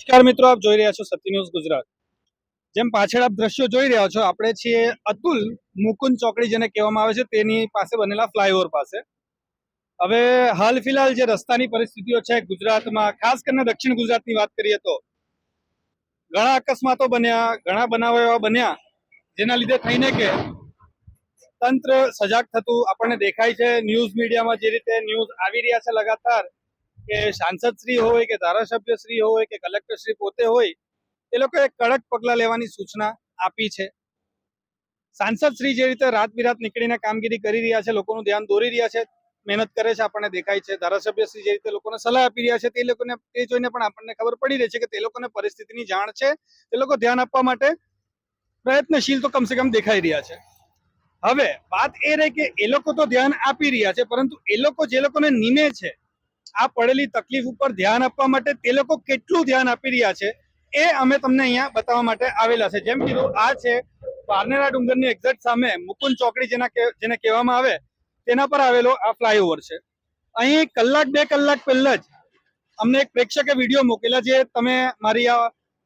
નમસ્કાર મિત્રો, આપ જોઈ રહ્યા છો સત્ય ન્યૂઝ ગુજરાત. જેમ પાછળ આપ દ્રશ્યો જોઈ રહ્યા છો, આપણે છીએ અતુલ મુકુંદ ચોકડી જેને કહેવામાં આવે છે, તેની પાસે બનેલા ફ્લાયઓવર પાસે. હવે હાલ ફિલહાલ જે રસ્તાની પરિસ્થિતિઓ છે ગુજરાતમાં, ખાસ કરીને દક્ષિણ ગુજરાતની વાત કરીએ તો, ઘણા અકસ્માતો બન્યા, ઘણા બનાવો એવા બન્યા, જેના લીધે થઈને કે તંત્ર સજાગ થતું આપણને દેખાય છે. ન્યૂઝ મીડિયામાં જે રીતે ન્યૂઝ આવી રહ્યા છે લગાતાર કે સાંસદ શ્રી હોય કે ધારાસભ્ય શ્રી હોય કે કલેક્ટર શ્રી પોતે હોય, એ લોકોએ કડક પગલા લેવાની સૂચના આપી છે. સાંસદ શ્રી જે રીતે રાત બિરાત નીકળીને કામગીરી કરી રહ્યા છે, લોકોનું ધ્યાન દોરી રહ્યા છે, મહેનત કરે છે આપણને દેખાય છે. ધારાસભ્ય શ્રી જે રીતે લોકોને સલાહ આપી રહ્યા છે, તે લોકોને તે જોઈને પણ આપણને ખબર પડી રહી છે કે તે લોકોને પરિસ્થિતિની જાણ છે. તે લોકો ધ્યાન આપવા માટે પ્રયત્નશીલ તો કમસે કમ દેખાઈ રહ્યા છે. હવે વાત એ રહી કે એ લોકો તો ધ્યાન આપી રહ્યા છે, પરંતુ એ લોકો જે લોકોને નીમે છે આ પડેલી તકલીફ ઉપર ધ્યાન આપવા માટે તે લોકો કેટલું ધ્યાન આપી રહ્યા છે એ અમે તમને અહીંયા બતાવવા માટે આવેલા છે. જેમ કીધું, આ છે પારનેરા ડુંગરની એક્ઝેક્ટ સામે મુકુંદ ચોકડી જેના જેને કહેવામાં આવે, તેના પર આવેલો આ ફ્લાયઓવર છે. અહીં કલાક, બે કલાક પહેલા જ અમને એક પ્રેક્ષકે વીડિયો મોકેલા જે તમે મારી આ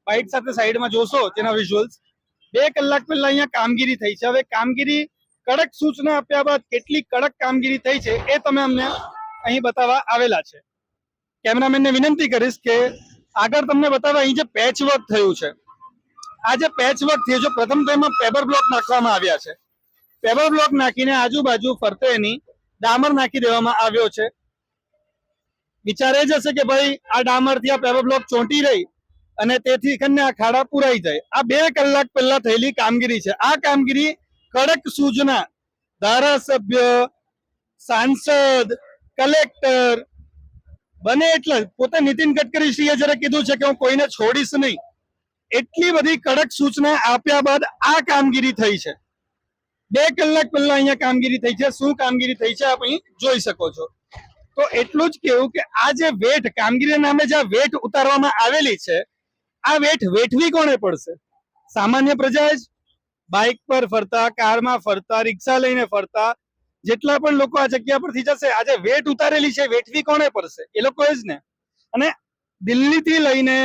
બાઇક સાથે સાઈડમાં જોશો તેના વિઝ્યુઅલ્સ બે કલાક પહેલા અહીંયા કામગીરી થઈ છે. હવે કામગીરી કડક સૂચના આપ્યા બાદ કેટલી કડક કામગીરી થઈ છે એ તમે અમને અહીં બતાવવા આવેલા છે. કેમેરામેનને વિનંતી કરીશ કે આગળ તમને બતાવવા અહીં જે પેચ થયું છે. આ જે પેચ વર્ક થયું છે, પ્રથમ તો એમાં પેપર બ્લોક નાખવામાં આવ્યા છે. પેપર બ્લોક નાખીને આજુબાજુ ફરતે એની ડામર નાખી દેવામાં આવ્યો છે. વિચાર એ જ હશે કે ભાઈ, આ ડામરથી આ પેપર બ્લોક ચોંટી રહી અને તેથી કરીને આ ખાડા પુરાઈ જાય. આ બે કલાક પહેલા થયેલી કામગીરી છે. આ કામગીરી કડક સૂચના ધારાસભ્ય, સાંસદ કલેક્ટર બને એટલે પોતે નીતિન ગડકરી શ્રીએ જયારે કીધું છે કે હું કોઈને છોડીશ નહીં, એટલી બધી કડક સૂચના આપ્યા બાદ આ કામગીરી થઈ છે. બે કલાક પહેલા અહીંયા કામગીરી થઈ છે. શું કામગીરી થઈ છે આપ જોઈ શકો છો. તો એટલું જ કેવું કે આ જે વેટ કામગીરી નામે જે વેઠ ઉતારવામાં આવેલી છે, આ વેટ વેઠવી કોને પડશે? સામાન્ય પ્રજા જ. બાઇક પર ફરતા, કારમાં ફરતા, રિક્ષા લઈને ફરતા જેટલા પણ લોકો આ જગ્યા પરથી જશે, આજે વેટ ઉતારેલી છે, વેઠવી કોને પડશે? એ લોકો જ ને. અને દિલ્હીથી લઈને,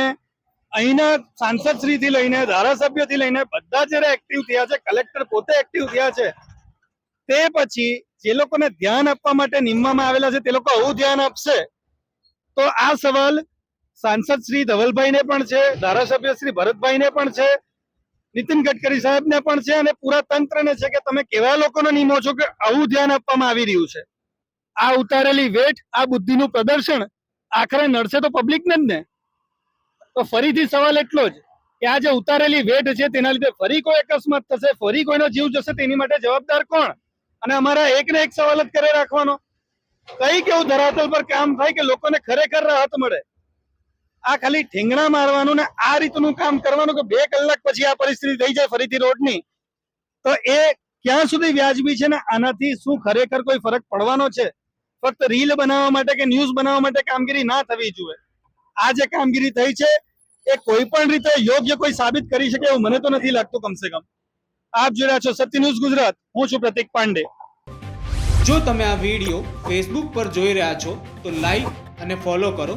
અહીંના સાંસદ શ્રીથી લઈને, ધારાસભ્યથી લઈને બધા જ્યારે એક્ટિવ થયા છે કલેક્ટર પોતે એક્ટિવ થયા છે, તે પછી જે લોકોને ધ્યાન આપવા માટે નિમવામાં આવેલા છે, તે લોકો આવું ધ્યાન આપશે? તો આ સવાલ સાંસદ શ્રી ધવલભાઈને પણ છે ધારાસભ્ય શ્રી ભરતભાઈને પણ છે નીતિન ગડકરી સાહેબને પણ છે અને પૂરા તંત્રને છે કે તમે કેવા લોકોને નિમો છો કે આવું ધ્યાન આપવામાં આવી રહ્યું છે? આ ઉતારેલી વેટ, આ બુદ્ધિનું પ્રદર્શન આખરે નડશે તો પબ્લિકને જ ને? તો ફરીથી સવાલ એટલો જ કે આ જે ઉતારેલી વેટ છે તેના લીધે ફરી કોઈ અકસ્માત થશે, ફરી કોઈનો જીવ જશે, તેની માટે જવાબદાર કોણ? અને અમારા એક ને એક સવાલ જ કરે રાખવાનો. કઈ કેવું ધરાતલ પર કામ થાય કે લોકોને ખરેખર રાહત મળે? આ ખાલી ઠીંગણા મારવાનું ને આ રીતનું કામ કરવાનું કે બે કલાક પછી આ પરિસ્થિતિ થઈ જાય ફરીથી રોડની. તો એ ક્યાં સુધી વ્યાજબી છે ને આનાથી શું ખરેખર કોઈ ફરક પડવાનો છે? ફક્ત રીલ બનાવવા માટે કે ન્યૂઝ બનાવવા માટે કામગીરી ના થવી જોઈએ? આ જે કામગીરી થઈ છે, એ કોઈ પણ રીતે યોગ્ય કોઈ સાબિત કરી શકે એવું મને તો નથી લાગતું કમસે કમ. આપ જોઈ રહ્યા છો સત્ય ન્યૂઝ ગુજરાત. હું છું પ્રતિક પાંડે. જો તમે આ વીડિયો ફેસબુક પર જોઈ રહ્યા છો, તો લાઈક અને ફોલો કરો.